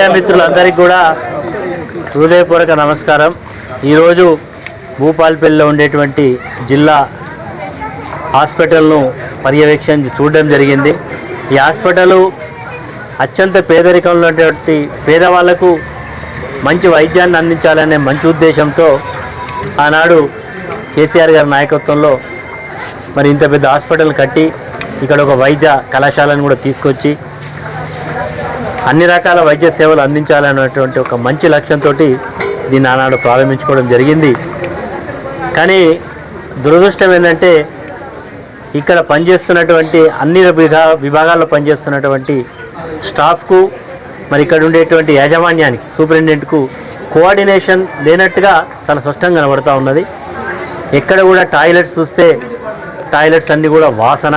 Media మిత్రులందరికీ కూడా హృదయపూర్వక నమస్కారం. ఈరోజు భూపాల్పల్లిలో ఉండేటువంటి జిల్లా హాస్పిటల్ను పర్యవేక్షణ చూడడం జరిగింది. ఈ హాస్పిటల్ అత్యంత పేదరికంలో ఉన్నటువంటి పేదవాళ్ళకు మంచి వైద్యాన్ని అందించాలనే మంచి ఉద్దేశంతో ఆనాడు కేసీఆర్ గారి నాయకత్వంలో మరి ఇంత పెద్ద హాస్పిటల్ కట్టి ఇక్కడ ఒక వైద్య కళాశాలను కూడా తీసుకొచ్చి అన్ని రకాల వైద్య సేవలు అందించాలనేటువంటి ఒక మంచి లక్ష్యంతో దీన్ని ఆనాడు ప్రారంభించుకోవడం జరిగింది. కానీ దురదృష్టం ఏంటంటే ఇక్కడ పనిచేస్తున్నటువంటి అన్ని విభా విభాగాల్లో పనిచేస్తున్నటువంటి స్టాఫ్కు మరి ఇక్కడ ఉండేటువంటి యాజమాన్యానికి సూపరింటెండెంట్కు కోఆర్డినేషన్ లేనట్టుగా చాలా స్పష్టంగా కనబడుతూ ఉన్నది. ఎక్కడ కూడా టాయిలెట్స్ చూస్తే టాయిలెట్స్ అన్నీ కూడా వాసన.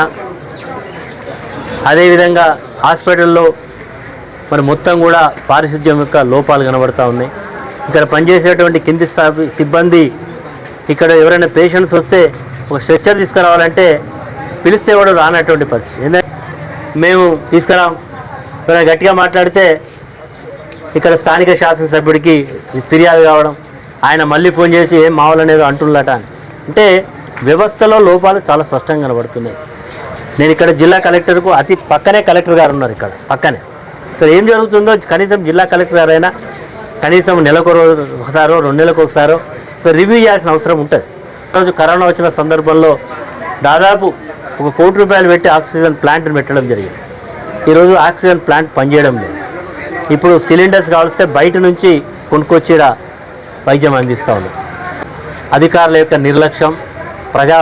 అదేవిధంగా హాస్పిటల్లో మరి మొత్తం కూడా పారిశుద్ధ్యం యొక్క లోపాలు కనబడతా ఉన్నాయి. ఇక్కడ పనిచేసేటువంటి కింది స్థాయి సిబ్బంది ఇక్కడ ఎవరైనా పేషెంట్స్ వస్తే ఒక స్ట్రెచ్చర్ తీసుకురావాలంటే పిలిస్తే కూడా రానటువంటి పరిస్థితి. ఏంటంటే మేము తీసుకురాం. ఎవరైనా గట్టిగా మాట్లాడితే ఇక్కడ స్థానిక శాసనసభ్యుడికి ఫిర్యాదు కావడం ఆయన మళ్ళీ ఫోన్ చేసి ఏం మావాలనేదో అంటున్నట అంటే వ్యవస్థలో లోపాలు చాలా స్పష్టంగా కనబడుతున్నాయి. నేను ఇక్కడ జిల్లా కలెక్టర్కు అతి పక్కనే కలెక్టర్ గారు ఉన్నారు ఇక్కడ పక్కనే. ఇక్కడ ఏం జరుగుతుందో కనీసం జిల్లా కలెక్టర్ గారైనా కనీసం నెలకు రోజు ఒకసారో రెండు నెలలకు ఒకసారో రివ్యూ చేయాల్సిన అవసరం ఉంటుంది. రోజు కరోనా వచ్చిన సందర్భంలో దాదాపు ఒక కోటి రూపాయలు పెట్టి ఆక్సిజన్ ప్లాంట్ని పెట్టడం జరిగింది. ఈరోజు ఆక్సిజన్ ప్లాంట్ పనిచేయడం లేదు. ఇప్పుడు సిలిండర్స్ కావాల్స్తే బయట నుంచి కొనుక్కొచ్చి వైద్యం అందిస్తూ ఉన్నాం అధికారుల యొక్క నిర్లక్ష్యం ప్రజా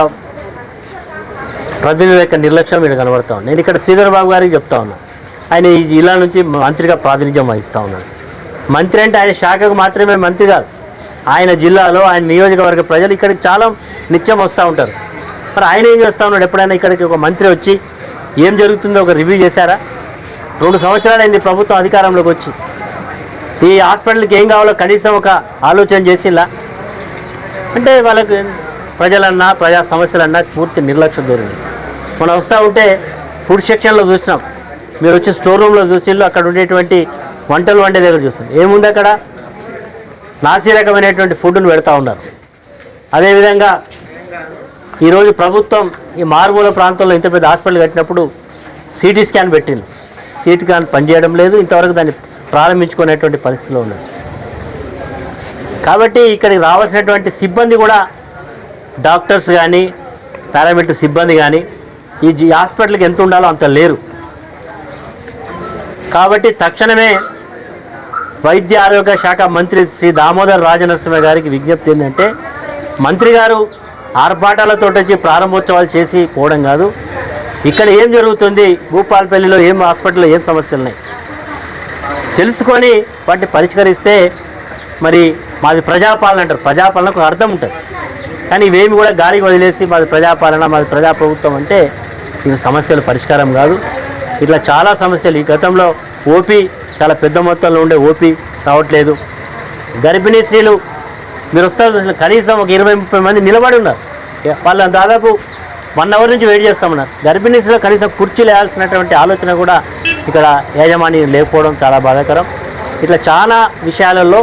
ప్రజల యొక్క నిర్లక్ష్యం ఇక్కడ కనబడతా ఉంది. నేను ఇక్కడ శ్రీధర్ బాబు గారికి చెప్తా ఉన్నా. ఆయన ఈ జిల్లా నుంచి మంత్రిగా ప్రాతినిధ్యం వహిస్తూ ఉన్నాడు. మంత్రి అంటే ఆయన శాఖకు మాత్రమే మంత్రి కాదు. ఆయన జిల్లాలో ఆయన నియోజకవర్గ ప్రజలు ఇక్కడికి చాలా నిత్యం వస్తూ ఉంటారు. మరి ఆయన ఏం చేస్తూ ఉన్నాడు? ఎప్పుడైనా ఇక్కడికి ఒక మంత్రి వచ్చి ఏం జరుగుతుందో ఒక రివ్యూ చేశారా? రెండు సంవత్సరాలు అయింది ప్రభుత్వం అధికారంలోకి వచ్చి. ఈ హాస్పిటల్కి ఏం కావాలో కనీసం ఒక ఆలోచన చేసిందా? అంటే వాళ్ళకి ప్రజలన్నా ప్రజా సమస్యలన్నా పూర్తి నిర్లక్ష్యం దొరింది మనం వస్తూ ఉంటే ఫుడ్ సెక్షన్లో చూసినాం. మీరు వచ్చి స్టోర్ రూమ్లో చూసిళ్ళు అక్కడ ఉండేటువంటి వంటలు వండే దగ్గర చూస్తాం ఏముంది అక్కడ? నాసి రకమైనటువంటి ఫుడ్ను పెడతా ఉన్నారు. అదేవిధంగా ఈరోజు ప్రభుత్వం ఈ మారుమూల ప్రాంతంలో ఇంత పెద్ద హాస్పిటల్ కట్టినప్పుడు సిటీ స్కాన్ పెట్టింది. సిటీ స్కాన్ పనిచేయడం లేదు. ఇంతవరకు దాన్ని ప్రారంభించుకునేటువంటి పరిస్థితిలో ఉన్నది కాబట్టి ఇక్కడికి రావాల్సినటువంటి సిబ్బంది కూడా డాక్టర్స్ కానీ పారామెడిక్ సిబ్బంది కానీ ఈ జి- హాస్పిటల్కి ఎంత ఉండాలో అంత లేరు. కాబట్టి తక్షణమే వైద్య ఆరోగ్య శాఖ మంత్రి శ్రీ దామోదర్ రాజనరసింహ గారికి విజ్ఞప్తి ఏంటంటే మంత్రి గారు ఆర్భాటాలతో వచ్చి ప్రారంభోత్సవాలు చేసి పోవడం కాదు. ఇక్కడ ఏం జరుగుతుంది? భూపాలపల్లిలో ఏం హాస్పిటల్లో ఏం సమస్యలు ఉన్నాయి? తెలుసుకొని వాటిని పరిష్కరిస్తే మరి మాది ప్రజాపాలన అంటారు. ప్రజాపాలనకు అర్థం ఉంటుంది. కానీ ఇవేమి కూడా గాలికి వదిలేసి మాది ప్రజాపాలన మాది ప్రజాప్రభుత్వం అంటే ఇవి సమస్యలు పరిష్కారం కాదు. ఇట్లా చాలా సమస్యలు. ఈ గతంలో ఓపీ చాలా పెద్ద మొత్తంలో ఉండే ఓపీ రావట్లేదు. గర్భిణీ స్త్రీలు మీరు వస్తారు కనీసం ఒక ఇరవై ముప్పై మంది నిలబడి ఉన్నారు. వాళ్ళ వాళ్ళని దాదాపు వన్ అవర్ నుంచి వెయిట్ చేస్తామన్నారు. గర్భిణీ స్త్రీలు కనీసం కుర్చీలు వేయాల్సినటువంటి ఆలోచన కూడా ఇక్కడ యాజమాన్యం లేకపోవడం చాలా బాధాకరం. ఇట్లా చాలా విషయాలలో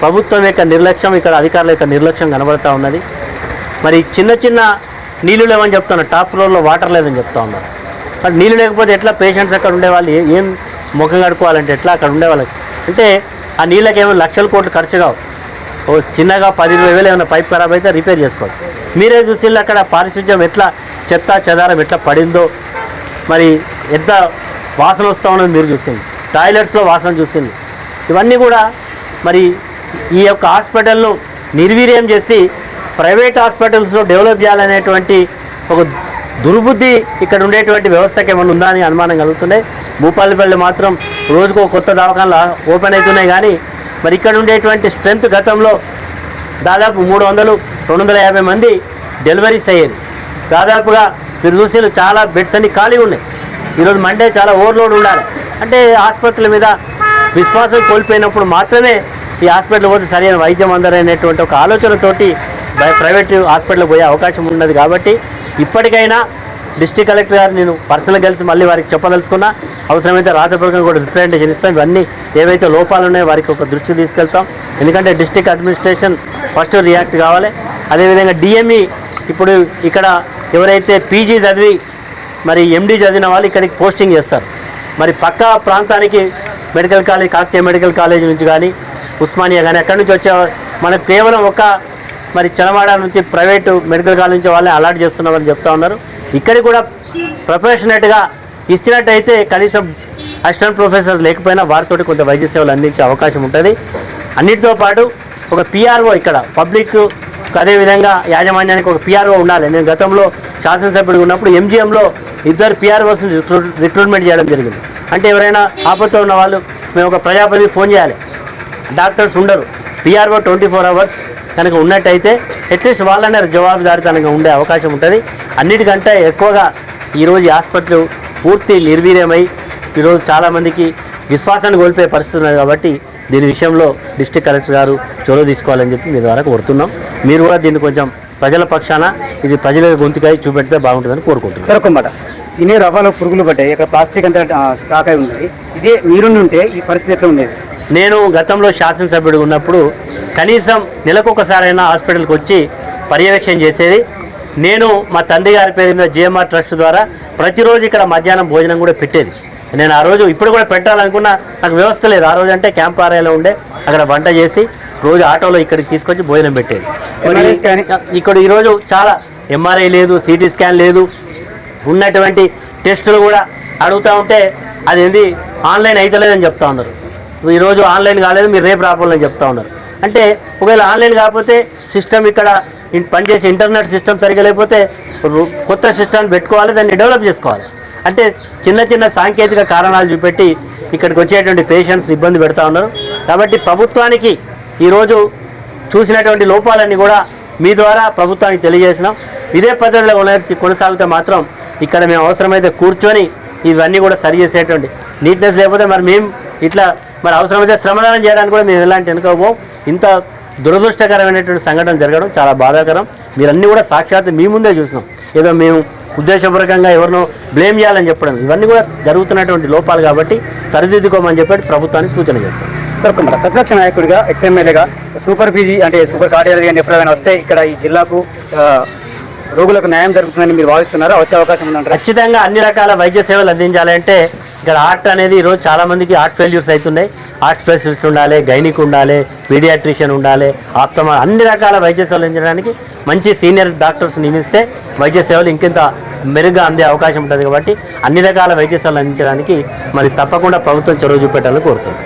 ప్రభుత్వం యొక్క నిర్లక్ష్యం ఇక్కడ అధికారుల యొక్క నిర్లక్ష్యం కనబడతా ఉన్నది. మరి చిన్న చిన్న నీళ్ళు లేవని చెప్తున్నారు. టాప్ ఫ్లోర్లో వాటర్ లేదని చెప్తా ఉన్నారు. మరి నీళ్ళు లేకపోతే ఎట్లా పేషెంట్స్ అక్కడ ఉండేవాళ్ళు? ఏం ముఖం కడుక్కోవాలంటే ఎట్లా అక్కడ ఉండేవాళ్ళకి అంటే ఆ నీళ్ళకి ఏమో లక్షల కోట్లు ఖర్చు కావు. ఓ చిన్నగా పది ఇరవై వేలు ఏమైనా పైప్ ఖరాబ్ అయితే రిపేర్ చేసుకోవాలి. మీరే చూసి అక్కడ పారిశుద్ధ్యం ఎట్లా చెత్త చెదారం ఎట్లా పడిందో? మరి ఎంత వాసన వస్తూ ఉన్నది మీరు చూసింది టాయిలెట్స్లో వాసన చూసింది ఇవన్నీ కూడా మరి ఈ యొక్క హాస్పిటల్ను నిర్వీర్యం చేసి ప్రైవేట్ హాస్పిటల్స్లో డెవలప్ చేయాలనేటువంటి ఒక దుర్బుద్ధి ఇక్కడ ఉండేటువంటి వ్యవస్థకి ఏమైనా ఉందా అని అనుమానం కలుగుతున్నాయి. భూపాలపల్లి మాత్రం రోజుకు కొత్త దవాఖానలు ఓపెన్ అవుతున్నాయి కానీ మరి ఇక్కడ ఉండేటువంటి స్ట్రెంత్ గతంలో దాదాపు మూడు వందలు రెండు వందల యాభై మంది డెలివరీస్ అయ్యేది దాదాపుగా మీరు చూసిన చాలా బెడ్స్ అన్ని ఖాళీ ఉన్నాయి. ఈరోజు మండే చాలా ఓవర్లోడ్ ఉండాలి. అంటే ఆసుపత్రుల మీద విశ్వాసం కోల్పోయినప్పుడు మాత్రమే ఈ హాస్పిటల్ పోతే సరైన వైద్యం అందరనేటువంటి ఒక ఆలోచనతోటి ప్రైవేట్ హాస్పిటల్కి పోయే అవకాశం ఉన్నది కాబట్టి ఇప్పటికైనా డిస్ట్రిక్ట్ కలెక్టర్ గారు నేను పర్సనల్ కలిసి మళ్ళీ వారికి చెప్పదలుచుకున్నా అవసరమైతే రాతపూర్వకంగా కూడా రిప్రజెంటేషన్ ఇస్తాం ఇవన్నీ ఏవైతే లోపాలు ఉన్నాయో వారికి ఒక దృష్టి తీసుకెళ్తాం. ఎందుకంటే డిస్ట్రిక్ట్ అడ్మినిస్ట్రేషన్ ఫస్ట్ రియాక్ట్ కావాలి. అదేవిధంగా డిఎంఈ ఇప్పుడు ఇక్కడ ఎవరైతే పీజీ చదివి మరి ఎండి చదివిన వాళ్ళు ఇక్కడికి పోస్టింగ్ చేస్తారు. మరి పక్క ప్రాంతానికి medical college Kakatiya medical college నుంచి కానీ ఉస్మానియా కానీ అక్కడి నుంచి వచ్చే మనకు కేవలం ఒక మరి చలవాడ నుంచి ప్రైవేటు మెడికల్ కాలేజ్ నుంచి వాళ్ళని అలాట్ చేస్తున్నామని చెప్తా ఉన్నారు. ఇక్కడికి కూడా ప్రొఫెషనల్గా ఇచ్చినట్టయితే కనీసం అసిస్టెంట్ ప్రొఫెసర్ లేకపోయినా వారితో కొంత వైద్య సేవలు అందించే అవకాశం ఉంటుంది. అన్నిటితో పాటు ఒక పిఆర్ఓ ఇక్కడ పబ్లిక్ అదేవిధంగా యాజమాన్యానికి ఒక పిఆర్ఓ ఉండాలి. నేను గతంలో శాసనసభ్యుడిగా ఉన్నప్పుడు ఎంజిఎంలో ఇద్దరు పిఆర్ఓస్ని రిక్రూట్మెంట్ చేయడం జరిగింది. అంటే ఎవరైనా ఆపత్తో ఉన్న వాళ్ళు మేము ఒక ప్రజాపతికి ఫోన్ చేయాలి. డాక్టర్స్ ఉండరు. పిఆర్ఓ ట్వంటీ ఫోర్ అవర్స్ కనుక ఉన్నట్టయితే అట్లీస్ట్ వాళ్ళనే జవాబుదారితనంగా ఉండే అవకాశం ఉంటుంది. అన్నిటికంటే ఎక్కువగా ఈరోజు హాస్పిటల్ పూర్తి నిర్వీర్యమై ఈరోజు చాలామందికి విశ్వాసాన్ని కోల్పోయే పరిస్థితి ఉన్నది కాబట్టి దీని విషయంలో డిస్ట్రిక్ట్ కలెక్టర్ గారు చొరవ తీసుకోవాలని చెప్పి మీ ద్వారా కోరుతున్నాం. మీరు కూడా దీన్ని కొంచెం ప్రజల పక్షాన ఇది ప్రజల గొంతుకై చూపెడితే బాగుంటుందని కోరుకుంటున్నాను సరే ఒక్కమాట ఇన్ని రవాలో పురుగులు పడ్డాయి ఇక్కడ ప్లాస్టిక్ అంతా స్టాక్ అయి ఉంది. ఇదే మీరుంటే ఉంటే ఈ పరిస్థితి ఎట్లా ఉండేది? నేను గతంలో శాసనసభ్యుడు ఉన్నప్పుడు కనీసం నెలకొకసారైనా హాస్పిటల్కి వచ్చి పర్యవేక్షణ చేసేది. నేను మా తండ్రి గారి పేరు మీద జిఎంఆర్ ట్రస్ట్ ద్వారా ప్రతిరోజు ఇక్కడ మధ్యాహ్నం భోజనం కూడా పెట్టేది. నేను ఆ రోజు ఇప్పుడు కూడా పెట్టాలనుకున్నా నాకు వ్యవస్థ లేదు. ఆ రోజు అంటే క్యాంప్ ఆర్ఐలో ఉండే అక్కడ వంట చేసి రోజు ఆటోలో ఇక్కడికి తీసుకొచ్చి భోజనం పెట్టేది? ఇక్కడ ఈరోజు చాలా ఎంఆర్ఐ లేదు సిటీ స్కాన్ లేదు. ఉన్నటువంటి టెస్టులు కూడా అడుగుతూ ఉంటే అది ఏంది? ఆన్లైన్ అయితలేదని చెప్తా ఉన్నారు. ఈరోజు ఆన్లైన్ కాలేదు మీరు రేపు రాపోలని చెప్తా ఉన్నారు. అంటే ఒకవేళ ఆన్లైన్ కాకపోతే సిస్టమ్ ఇక్కడ పనిచేసే ఇంటర్నెట్ సిస్టమ్ సరిగా లేకపోతే కొత్త సిస్టమ్ పెట్టుకోవాలి దాన్ని డెవలప్ చేసుకోవాలి. అంటే చిన్న చిన్న సాంకేతిక కారణాలు చూపెట్టి ఇక్కడికి వచ్చేటువంటి పేషెంట్స్ ఇబ్బంది పెడతా ఉన్నారు. కాబట్టి ప్రభుత్వానికి ఈరోజు చూసినటువంటి లోపాలన్నీ కూడా మీ ద్వారా ప్రభుత్వానికి తెలియజేసినాం ఇదే పద్ధతిలో కొనసాగితే మాత్రం ఇక్కడ మేము అవసరమైతే కూర్చొని ఇవన్నీ కూడా సరి చేసేటువంటి నీట్నెస్ లేకపోతే మరి మేము ఇట్లా మరి అవసరమైతే శ్రమదానం చేయడానికి కూడా మేము ఎలాంటి వెనుకపోం ఇంత దురదృష్టకరమైనటువంటి సంఘటన జరగడం చాలా బాధాకరం. మీరన్నీ కూడా సాక్షాత్ మీ ముందే చూసినాం. ఏదో మేము ఉద్దేశపూర్వకంగా ఎవరినో బ్లేమ్ చేయాలని చెప్పడం ఇవన్నీ కూడా జరుగుతున్నటువంటి లోపాలు కాబట్టి సరిదిద్దుకోమని చెప్పి ప్రభుత్వానికి సూచన చేస్తాం. సార్ ఒక ప్రతిపక్ష నాయకుడిగా ఎక్స్ఎమ్మెల్యేగా సూపర్ పీజీ అంటే సూపర్ కార్డియాలజీ అని ఎప్పుడైనా వస్తే ఇక్కడ ఈ జిల్లాకు రోగులకు న్యాయం జరుగుతుందని మీరు భావిస్తున్నారా? వచ్చే అవకాశం ఉందంటారు? ఖచ్చితంగా అన్ని రకాల వైద్య సేవలు అందించాలంటే ఇక్కడ హార్ట్ అనేది ఈరోజు చాలామందికి హార్ట్ ఫెయిల్యూర్స్ అవుతున్నాయి. హార్ట్ స్పెషలిస్ట్ ఉండాలి గైనిక్ ఉండాలి పీడియాట్రిషియన్ ఉండాలి ఆప్తమా అన్ని రకాల వైద్య సేవలు అందించడానికి మంచి సీనియర్ డాక్టర్స్ నియమిస్తే వైద్య సేవలు ఇంకింత మెరుగ్గా అందే అవకాశం ఉంటుంది కాబట్టి అన్ని రకాల వైద్య సేవలు అందించడానికి మరి తప్పకుండా ప్రభుత్వం చొరవ చూపెట్టాలని కోరుతుంది.